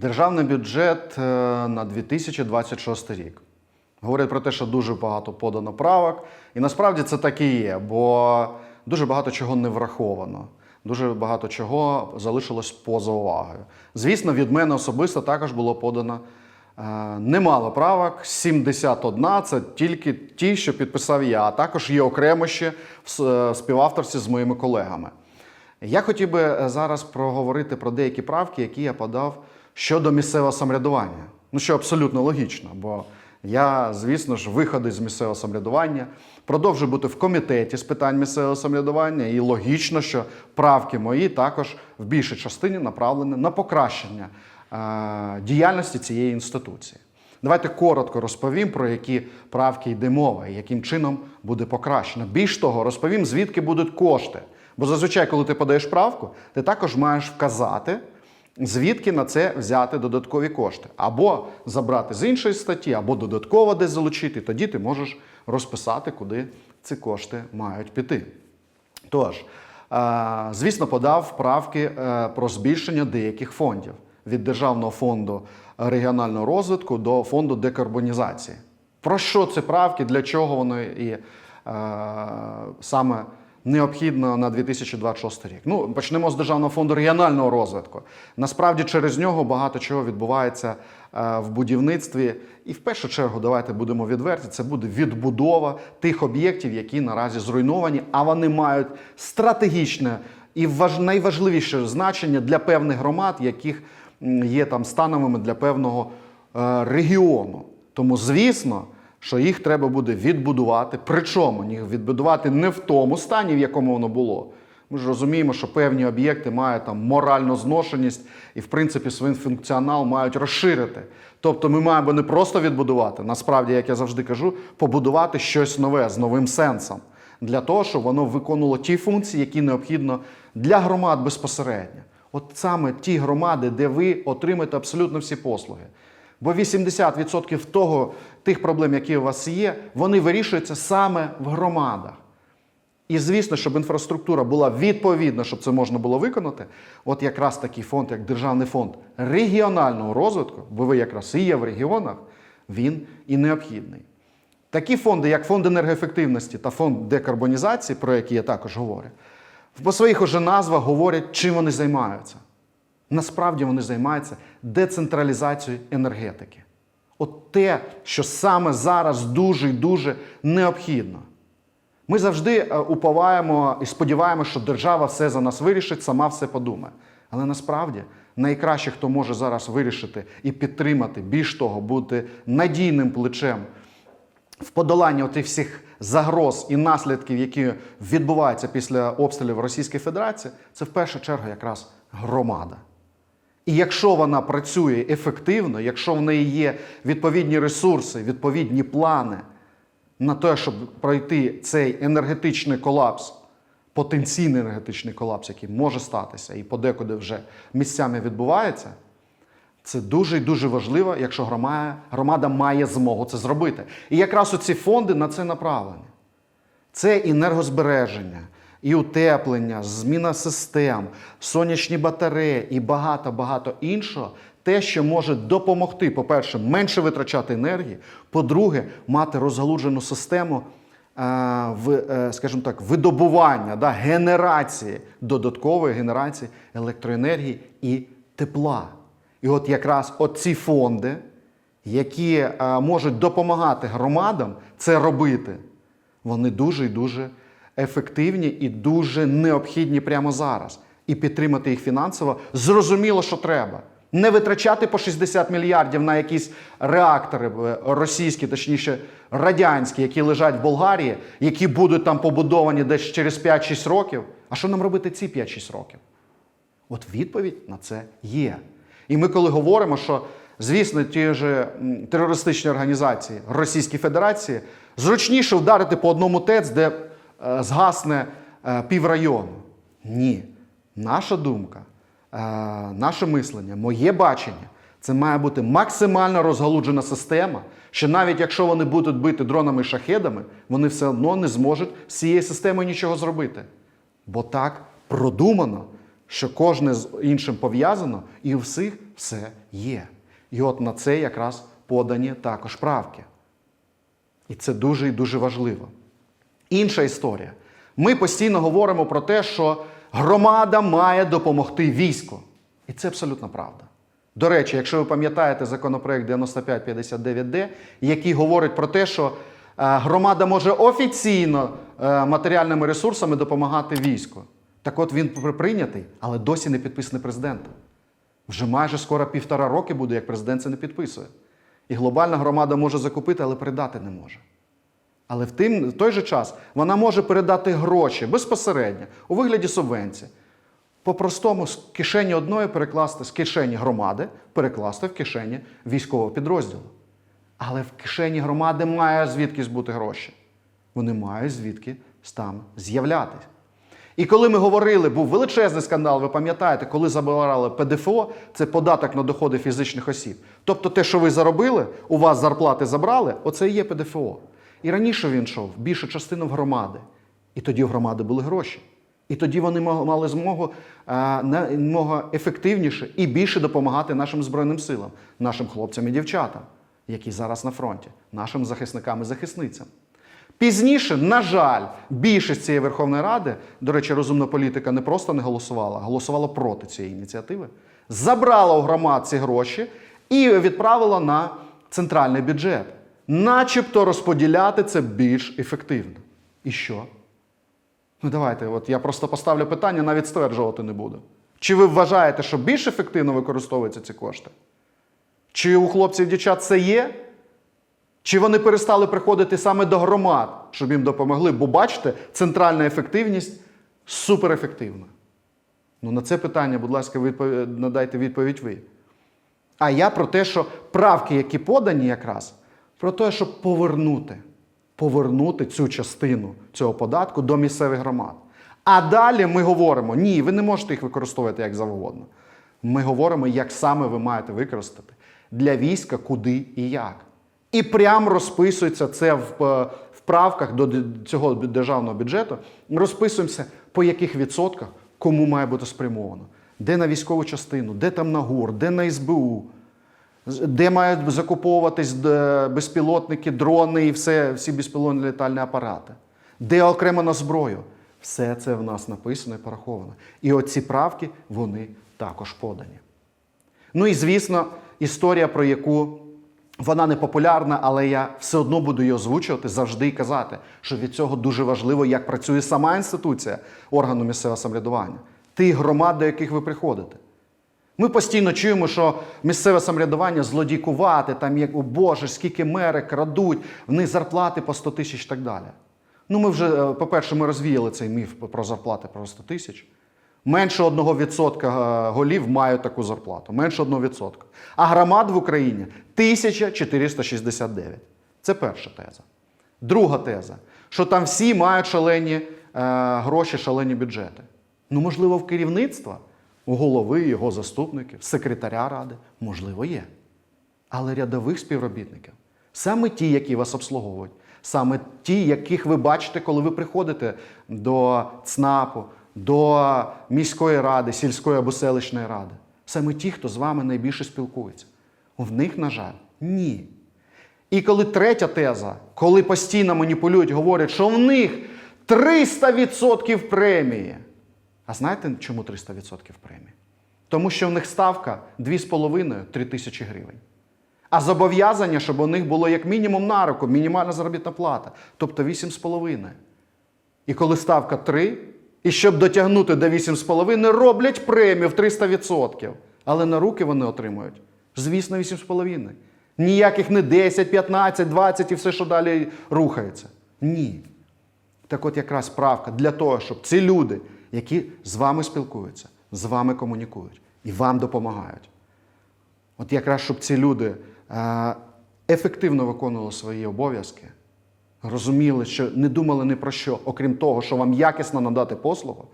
Державний бюджет е, на 2026 рік. Говорять про те, що дуже багато подано правок. І насправді це так і є, бо дуже багато чого не враховано. Дуже багато чого залишилось поза увагою. Звісно, від мене особисто також було подано е, немало правок. 71 це тільки ті, що підписав я, а також є окремо ще в е, з моїми колегами. Я хотів би зараз проговорити про деякі правки, які я подав щодо місцевого самоврядування. Ну, що абсолютно логічно, бо я, звісно ж, виходи з місцевого самоврядування, продовжую бути в комітеті з питань місцевого самоврядування, і логічно, що правки мої також в більшій частині направлені на покращення е, діяльності цієї інституції. Давайте коротко розповім, про які правки йде мова і яким чином буде покращено. Більш того, розповім, звідки будуть кошти. Бо зазвичай, коли ти подаєш правку, ти також маєш вказати, звідки на це взяти додаткові кошти. Або забрати з іншої статті, або додатково десь залучити. Тоді ти можеш розписати, куди ці кошти мають піти. Тож, е, звісно, подав правки е, про збільшення деяких фондів від Державного фонду регіонального розвитку до фонду декарбонізації. Про що ці правки, для чого вони і е, саме необхідно на 2026 рік? Ну, почнемо з Державного фонду регіонального розвитку. Насправді, через нього багато чого відбувається е, в будівництві. І в першу чергу, давайте будемо відверті, це буде відбудова тих об'єктів, які наразі зруйновані, а вони мають стратегічне і важ- найважливіше значення для певних громад, яких є там становими для певного е, регіону. Тому, звісно, що їх треба буде відбудувати. Причому їх відбудувати не в тому стані, в якому воно було. Ми ж розуміємо, що певні об'єкти мають там моральну зношеність і, в принципі, свій функціонал мають розширити. Тобто ми маємо не просто відбудувати, насправді, як я завжди кажу, побудувати щось нове з новим сенсом для того, щоб воно виконувало ті функції, які необхідно для громад безпосередньо. От саме ті громади, де ви отримаєте абсолютно всі послуги. Бо 80% того, тих проблем, які у вас є, вони вирішуються саме в громадах. І звісно, щоб інфраструктура була відповідна, щоб це можна було виконати, от якраз такий фонд, як Державний фонд регіонального розвитку, бо ви якраз і є в регіонах, він і необхідний. Такі фонди, як фонд енергоефективності та фонд декарбонізації, про які я також говорю, по своїх уже назвах говорять, чим вони займаються. Насправді вони займаються децентралізацією енергетики. От те, що саме зараз дуже і дуже необхідно. Ми завжди е, уповаємо і сподіваємося, що держава все за нас вирішить, сама все подумає. Але насправді найкраще, хто може зараз вирішити і підтримати, більш того, бути надійним плечем в подоланні отих всіх загроз і наслідків, які відбуваються після обстрілів Російської Федерації, це в першу чергу якраз громада. І якщо вона працює ефективно, якщо в неї є відповідні ресурси, відповідні плани на те, щоб пройти цей енергетичний колапс, потенційний енергетичний колапс, який може статися і подекуди вже місцями відбувається, це дуже і дуже важливо, якщо громада, громада має змогу це зробити. І якраз оці фонди на це направлені. Це енергозбереження, і утеплення, зміна систем, сонячні батареї і багато-багато іншого. Те, що може допомогти, по-перше, менше витрачати енергії, по-друге, мати розгалуджену систему е, в, е, скажімо так, видобування, да, генерації, додаткової генерації електроенергії і тепла. І от якраз оці фонди, які е, можуть допомагати громадам це робити, вони дуже і дуже ефективні і дуже необхідні прямо зараз. І підтримати їх фінансово зрозуміло, що треба. Не витрачати по 60 мільярдів на якісь реактори е, російські, точніше радянські, які лежать в Болгарії, які будуть там побудовані десь через 5-6 років. А що нам робити ці 5-6 років? От відповідь на це є. І ми, коли говоримо, що, звісно, ті ж терористичні організації Російської Федерації зручніше вдарити по одному ТЕЦ, де згасне е, піврайону. Ні. Наша думка, е, наше мислення, моє бачення це має бути максимально розгалуджена система, що навіть якщо вони будуть бити дронами і шахедами, вони все одно не зможуть з цією системою нічого зробити. Бо так продумано, що кожне з іншим пов'язано, і у всіх все є. І от на це якраз подані також правки. І це дуже і дуже важливо. Інша історія. Ми постійно говоримо про те, що громада має допомогти війську. І це абсолютно правда. До речі, якщо ви пам'ятаєте законопроект 9559Д, який говорить про те, що е, громада може офіційно е, матеріальними ресурсами допомагати війську. Так от він прийнятий, але досі не підписаний президентом. Вже майже скоро півтора роки буде, як президент це не підписує. І глобальна громада може закупити, але передати не може. Але в, тим, той же час вона може передати гроші безпосередньо у вигляді субвенції. По-простому з кишені одної перекласти з кишені громади, перекласти в кишені військового підрозділу. Але в кишені громади має звідкись бути гроші. Вони мають звідки там з'являтись. І коли ми говорили, був величезний скандал, ви пам'ятаєте, коли забирали ПДФО, це податок на доходи фізичних осіб. Тобто те, що ви заробили, у вас зарплати забрали, оце і є ПДФО. І раніше він йшов більшу частину в громади. І тоді в громади були гроші. І тоді вони мали змогу е, намного ефективніше і більше допомагати нашим Збройним силам, нашим хлопцям і дівчатам, які зараз на фронті, нашим захисникам і захисницям. Пізніше, на жаль, більшість цієї Верховної Ради, до речі, розумна політика не просто не голосувала, а голосувала проти цієї ініціативи, забрала у громад ці гроші і відправила на центральний бюджет, начебто розподіляти це більш ефективно. І що? Ну давайте, от я просто поставлю питання, навіть стверджувати не буду. Чи ви вважаєте, що більш ефективно використовуються ці кошти? Чи у хлопців і дівчат це є? Чи вони перестали приходити саме до громад, щоб їм допомогли? Бо бачите, центральна ефективність суперефективна. Ну на це питання, будь ласка, відповідь, надайте відповідь ви. А я про те, що правки, які подані якраз, про те, щоб повернути, повернути цю частину цього податку до місцевих громад. А далі ми говоримо: ні, ви не можете їх використовувати як завгодно. Ми говоримо, як саме ви маєте використати для війська, куди і як. І прямо розписується це в, е, правках до цього державного бюджету. Ми розписуємося, по яких відсотках кому має бути спрямовано. Де на військову частину, де там на ГУР, де на СБУ, де мають закуповуватись безпілотники, дрони і все, всі безпілотні літальні апарати, де окремо на зброю. Все це в нас написано і пораховано. І оці правки вони також подані. Ну і звісно, історія, про яку вона не популярна, але я все одно буду її озвучувати завжди і казати, що від цього дуже важливо, як працює сама інституція органу місцевого самоврядування, тих громад, до яких ви приходите. Ми постійно чуємо, що місцеве самоврядування злодійкувати, там як, о Боже, скільки мери крадуть, в них зарплати по 100 тисяч і так далі. Ну, ми вже, е, по-перше, ми розвіяли цей міф про зарплати про 100 тисяч. Менше 1% е, голів мають таку зарплату. Менше 1%. А громад в Україні 1469. Це перша теза. Друга теза, що там всі мають шалені е, гроші, шалені бюджети. Ну, можливо, в керівництва, у голови, його заступників, секретаря ради, можливо, є. Але рядових співробітників, саме ті, які вас обслуговують, саме ті, яких ви бачите, коли ви приходите до ЦНАПу, до міської ради, сільської або селищної ради, саме ті, хто з вами найбільше спілкується. В них, на жаль, ні. І коли третя теза, коли постійно маніпулюють, говорять, що в них 300% премії. А знаєте, чому 300% премії? Тому що в них ставка 2,5-3 тисячі гривень. А зобов'язання, щоб у них було як мінімум на руку, мінімальна заробітна плата, тобто 8,5. І коли ставка 3, і щоб дотягнути до 8,5, роблять премію в 300%. Але на руки вони отримують, звісно, 8,5. Ніяких не 10, 15, 20 і все, що далі рухається. Ні. Так от якраз правка для того, щоб ці люди, які з вами спілкуються, з вами комунікують і вам допомагають. От якраз щоб ці люди е, ефективно виконували свої обов'язки, розуміли, що не думали ні про що, окрім того, що вам якісно надати послугу.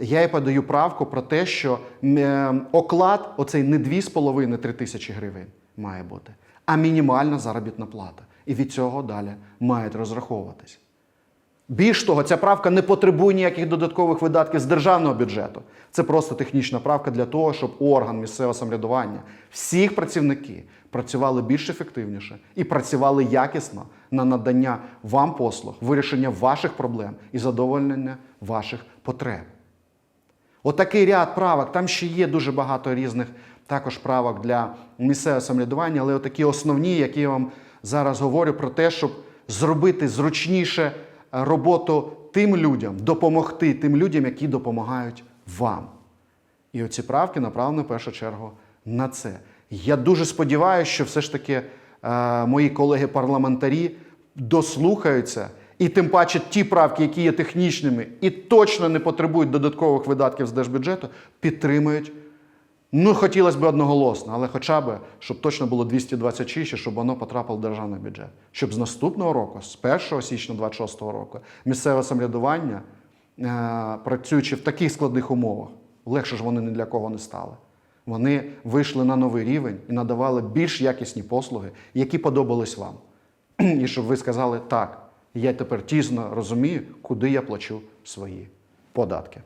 Я і подаю правку про те, що е, оклад, оцей не 2,5-3 тисячі гривень має бути, а мінімальна заробітна плата. І від цього далі мають розраховуватись. Більш того, ця правка не потребує ніяких додаткових видатків з державного бюджету. Це просто технічна правка для того, щоб орган місцевого самоврядування, всіх працівники працювали більш ефективніше і працювали якісно на надання вам послуг, вирішення ваших проблем і задовольнення ваших потреб. Отакий ряд правок. Там ще є дуже багато різних також правок для місцевого самоврядування, але отакі основні, які я вам зараз говорю про те, щоб зробити зручніше роботу тим людям, допомогти тим людям, які допомагають вам. І оці правки направлені в першу чергу на це. Я дуже сподіваюся, що все ж таки е, мої колеги-парламентарі дослухаються, і тим паче ті правки, які є технічними і точно не потребують додаткових видатків з держбюджету, підтримують. Ну, хотілося б одноголосно, але хоча б, щоб точно було 226, і щоб воно потрапило в державний бюджет. Щоб з наступного року, з 1 січня 26 року, місцеве самоврядування, е, працюючи в таких складних умовах, легше ж вони ні для кого не стали. Вони вийшли на новий рівень і надавали більш якісні послуги, які подобались вам. І щоб ви сказали, так, я тепер тісно розумію, куди я плачу свої податки.